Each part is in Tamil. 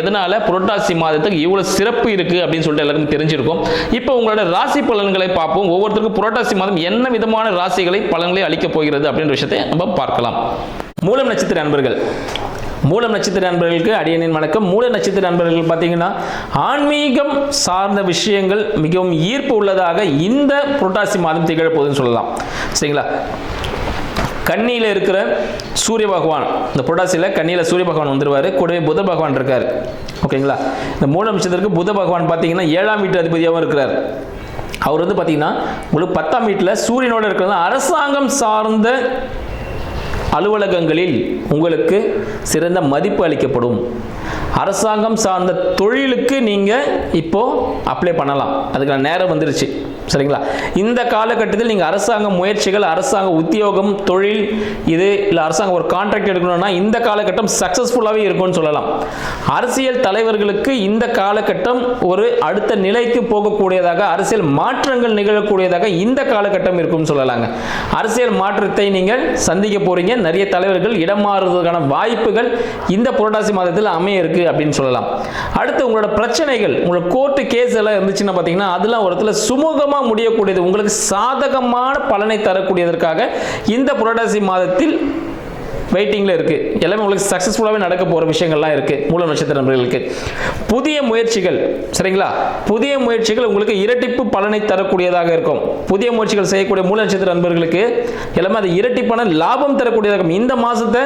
எதனால புரட்டாசி மாதத்துக்கு இவ்வளோ சிறப்பு இருக்கு அப்படின்னு சொல்லிட்டு எல்லாருக்கும் தெரிஞ்சிருக்கும். இப்போ உங்களோட ராசி பலன்களை பார்ப்போம். ஒவ்வொருத்தருக்கும் புரட்டாசி மாதம் என்ன விதமான ராசிகளை பலன்களை அளிக்கப் போகிறது அப்படின்ற விஷயத்தை நம்ம பார்க்கலாம். மூலம் நட்சத்திர நண்பர்கள் மூலம் நட்சத்திர நண்பர்களுக்கு அடியனின் வணக்கம். மூல நட்சத்திர நண்பர்கள் பார்த்தீங்கன்னா ஆன்மீகம் சார்ந்த விஷயங்கள் மிகவும் ஈர்ப்பு உள்ளதாக இந்த புரட்டாசி மாதம் திகழப்போகுதுன்னு சொல்லலாம். சரிங்களா? கண்ணியில் இருக்கிற சூரிய பகவான் இந்த புரட்டாசியில் கண்ணியில் சூரிய பகவான் வந்துடுவார் கூடவே புத பகவான் இருக்கார். ஓகேங்களா இந்த மூல நட்சத்திரத்துக்கு புத பகவான் பார்த்தீங்கன்னா ஏழாம் வீட்டு அதிபதியாகவும் இருக்கிறார். அவர் வந்து பார்த்தீங்கன்னா உங்களுக்கு பத்தாம் வீட்டில் சூரியனோட இருக்கிறது அரசாங்கம் சார்ந்த அலுவலகங்களில் உங்களுக்கு சிறந்த மதிப்பு அளிக்கப்படும். அரசாங்கம் சார்ந்த தொழிலுக்கு நீங்கள் இப்போது அப்ளை பண்ணலாம். அதுக்கான நேரம் வந்துருச்சு. சரிங்களா? இந்த காலகட்டத்தில் நீங்கள் அரசாங்க முயற்சிகள் அரசாங்க உத்தியோகம் தொழில் இது இல்லை அரசாங்கம் ஒரு கான்ட்ராக்ட் எடுக்கணும்னா இந்த காலகட்டம் சக்ஸஸ்ஃபுல்லாகவே இருக்கும்னு சொல்லலாம். அரசியல் தலைவர்களுக்கு இந்த காலகட்டம் ஒரு அடுத்த நிலைக்கு போகக்கூடியதாக அரசியல் மாற்றங்கள் நிகழக்கூடியதாக இந்த காலகட்டம் இருக்கும்னு சொல்லலாங்க. அரசியல் மாற்றத்தை நீங்கள் சந்திக்க போகிறீங்க நிறைய தலைவர்கள் இடம் மாறுவதற்கான வாய்ப்புகள் இந்த புரட்டாசி மாதத்தில் அமைய இருக்குது அப்படின்னு சொல்லலாம். அடுத்து உங்களோட பிரச்சனைகள் உங்களோட கோர்ட்டு கேஸ் எல்லாம் இருந்துச்சுன்னா பார்த்தீங்கன்னா அதெல்லாம் ஒரு இடத்துல சுமூகமாக முடியக்கூடியது உங்களுக்கு சாதகமான பலனை தரக்கூடியதற்காக இந்த புரட்டாசி மாதத்தில் வெயிட்டிங்கில் இருக்குது எல்லாமே உங்களுக்கு சக்ஸஸ்ஃபுல்லாகவே நடக்க போகிற விஷயங்கள்லாம் இருக்குது மூல நட்சத்திர நண்பர்களுக்கு. புதிய முயற்சிகள் சரிங்களா? புதிய முயற்சிகள் உங்களுக்கு இரட்டிப்பு பலனை தரக்கூடியதாக இருக்கும். புதிய முயற்சிகள் செய்யக்கூடிய மூல நட்சத்திர நண்பர்களுக்கு எல்லாமே அது இரட்டிப்பான லாபம் தரக்கூடியதாக இருக்கும். இந்த மாதத்தை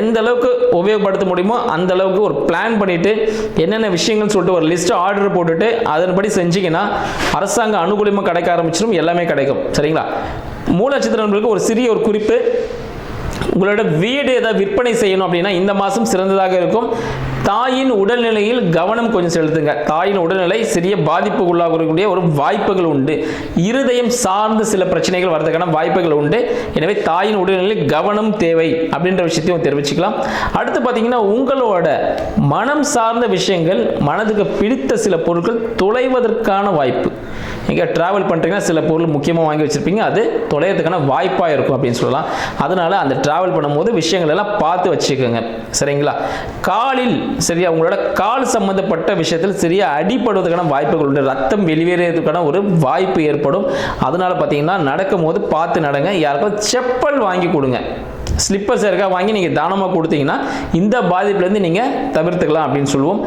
எந்த அளவுக்கு உபயோகப்படுத்த முடியுமோ அந்த அளவுக்கு ஒரு பிளான் பண்ணிட்டு என்னென்ன விஷயங்கள்னு சொல்லிட்டு ஒரு லிஸ்ட்டு ஆர்டர் போட்டுட்டு அதன்படி செஞ்சீங்கன்னா அரசாங்க அனுகூலியமாக கிடைக்க ஆரம்பிச்சிடும். எல்லாமே கிடைக்கும். சரிங்களா? மூல நட்சத்திர நண்பர்களுக்கு ஒரு சிறிய ஒரு குறிப்பு. உங்களோட வீடு ஏதாவது விற்பனை செய்யணும் அப்படின்னா இந்த மாதம் சிறந்ததாக இருக்கும். தாயின் உடல்நிலையில் கவனம் கொஞ்சம் செலுத்துங்க. தாயின் உடல்நிலை சிறிய பாதிப்புக்குள்ளாகக்கூடிய ஒரு வாய்ப்புகள் உண்டு. இருதயம் சார்ந்த சில பிரச்சனைகள் வரதுக்கான வாய்ப்புகள் உண்டு. எனவே தாயின் உடல்நிலையில் கவனம் தேவை அப்படின்ற விஷயத்தையும் தெரிவிச்சுக்கலாம். அடுத்து பார்த்தீங்கன்னா உங்களோட மனம் சார்ந்த விஷயங்கள் மனதுக்கு பிடித்த சில பொருட்கள் தொலைவதற்கான வாய்ப்பு. நீங்கள் ட்ராவல் பண்ணுறீங்கன்னா சில பொருள் முக்கியமாக வாங்கி வச்சுருப்பீங்க. அது தொலைகிறதுக்கான வாய்ப்பாக இருக்கும் அப்படின்னு சொல்லலாம். அதனால் அந்த ட்ராவல் பண்ணும்போது விஷயங்கள் எல்லாம் பார்த்து வச்சுக்கோங்க. சரிங்களா? காலில் சரியா? உங்களோட கால் சம்மந்தப்பட்ட விஷயத்தில் சரியா அடிப்படுவதற்கான வாய்ப்புகள் உண்டு. ரத்தம் வெளியேறதுக்கான ஒரு வாய்ப்பு ஏற்படும். அதனால் பார்த்தீங்கன்னா நடக்கும்போது பார்த்து நடங்க. யாருக்கும் செப்பல் வாங்கி கொடுங்க. ஸ்லிப்பர்ஸ் இருக்கா? வாங்கி நீங்கள் தானமாக கொடுத்தீங்கன்னா இந்த பாதிப்புலேருந்து நீங்கள் தவிர்த்துக்கலாம் அப்படின்னு சொல்லுவோம்.